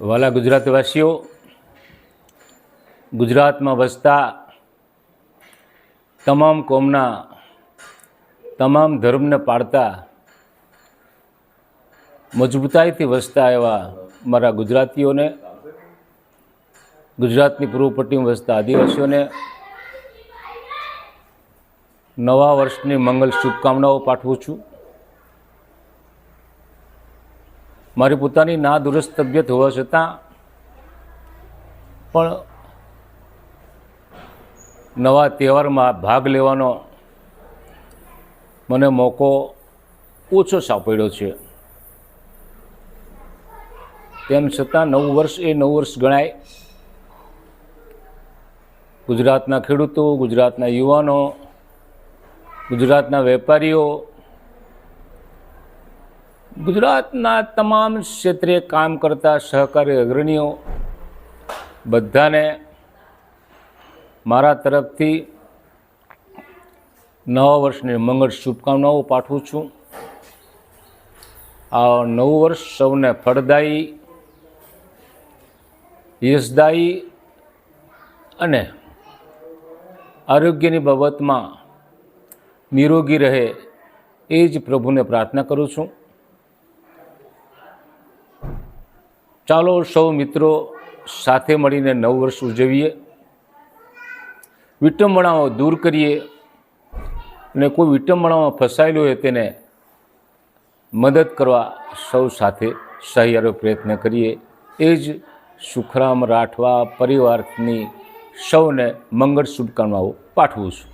વાલા ગુજરાતવાસીઓ, ગુજરાતમાં વસતા તમામ કોમના, તમામ ધર્મને પાળતા મજબૂતાઈથી વસતા એવા મારા ગુજરાતીઓને, ગુજરાતની પૂર્વ પટ્ટીમાં વસતા આદિવાસીઓને, નવા વર્ષની મંગલ શુભકામનાઓ પાઠવું છું. મારી પોતાની ના દુરસ્ત તબિયત હોવા છતાં પણ નવા તહેવારમાં ભાગ લેવાનો મને મોકો ઓછો સાંપડ્યો છે. તેમ છતાં નવું વર્ષ એ નવું વર્ષ ગણાય. ગુજરાતના ખેડૂતો, ગુજરાતના યુવાનો, ગુજરાતના વેપારીઓ ગુજરાતના તમામ ક્ષેત્રે કામ કરતા સહકારી અગ્રણીઓ બધાને મારા તરફથી નવા વર્ષની મંગળ શુભકામનાઓ પાઠવું છું. આ નવું વર્ષ સૌને ફળદાયી, યશદાયી અને આરોગ્યની બાબતમાં નિરોગી રહે એ જ પ્રભુને પ્રાર્થના કરું છું. ચાલો સૌ મિત્રો સાથે મળીને નવ વર્ષ ઉજવીએ. વિટંબણાઓ દૂર કરીએ અને કોઈ વિટંબણામાં ફસાયેલું હોય તેને મદદ કરવા સૌ સાથે સહિયારો પ્રયત્ન કરીએ. એ જ સુખરામ રાઠવા પરિવારની સૌને મંગળ શુભકામનાઓ પાઠવું છું.